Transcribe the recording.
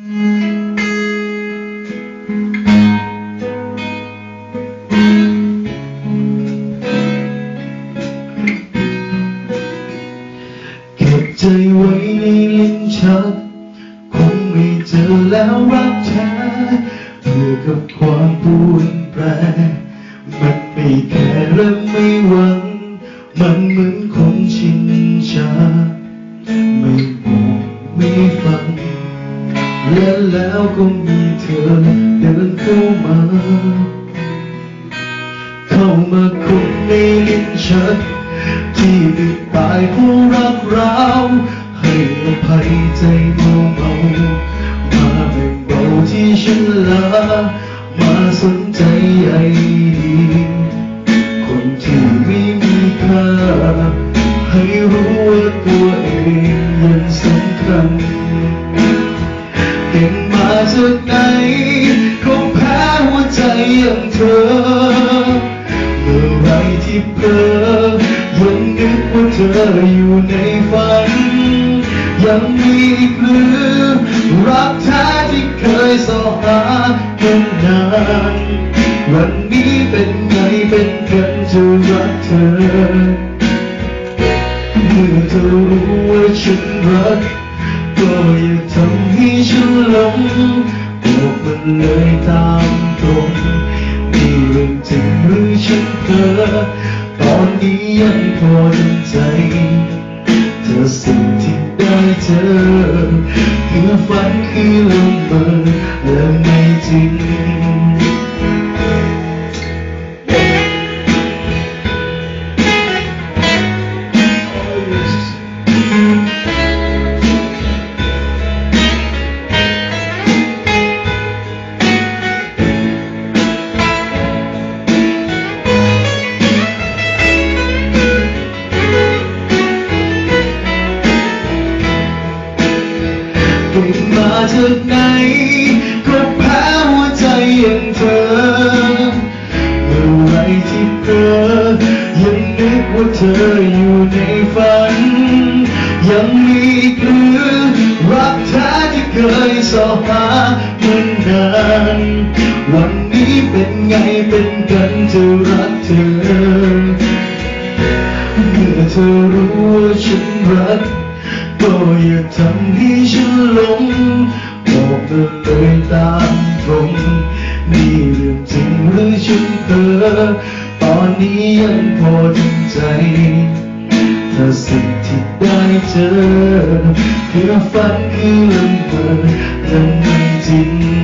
เก็บใจไว้ในลิ้นชัก คงไม่เจอแล้วรักแท้เพื่อกับความปรวนแปรมันไม่แค่และไม่หวัง มันเหมือนคนชินชา ไม่มองไม่ฟัง และแล้วก็มีเธอเดินเข้ามา เข้ามาคุมในลิ้นชักที่ดึกตายเพราะรักเราให้อภัยใจเมาเมามาแบ่งเบาที่ฉันลามาสนใจใยดี ไหนก็แพ้หัวใจอย่างเธอ เมื่อไรที่เพลอยังนึกว่าเธออยู่ในฝัน ยังมีอีกหรือรักแท้ที่เคยสอหากันนานวันนี้เป็นไงเป็นกันจะรักเธอเมื่อเธอรู้ว่าฉันรัก ก็อย่าทำให้ฉันหลง มันเลยตามตรงนี่เรื่องจริงหรือฉันเธอตอนนี้ยังพอทำใจ เธอสิ่งที่ได้เจอคือฝันคือลมเบอและไม่จริง ก่งมาจากไหนก็แพ้หัวใจอย่างเธอเมื่อไรที่เพ้อยังนึกว่าเธออยู่ในฝัน ยังมีอีกหรือรักแท้ที่เคยสอหาเมื่อนานวันนี้เป็นไงเป็นกันจะรักเธอเมื่อเธอรู้ว่าฉันรัก อย่าทำให้ฉันหลงบอกเธอเลยตามตรงนี่เรื่องจริงหรือฉันเพ้อตอนนี้ยังพอทำใจถ้าสิ่งที่ได้เจอคือฝันคือลมเบอยังไม่จริง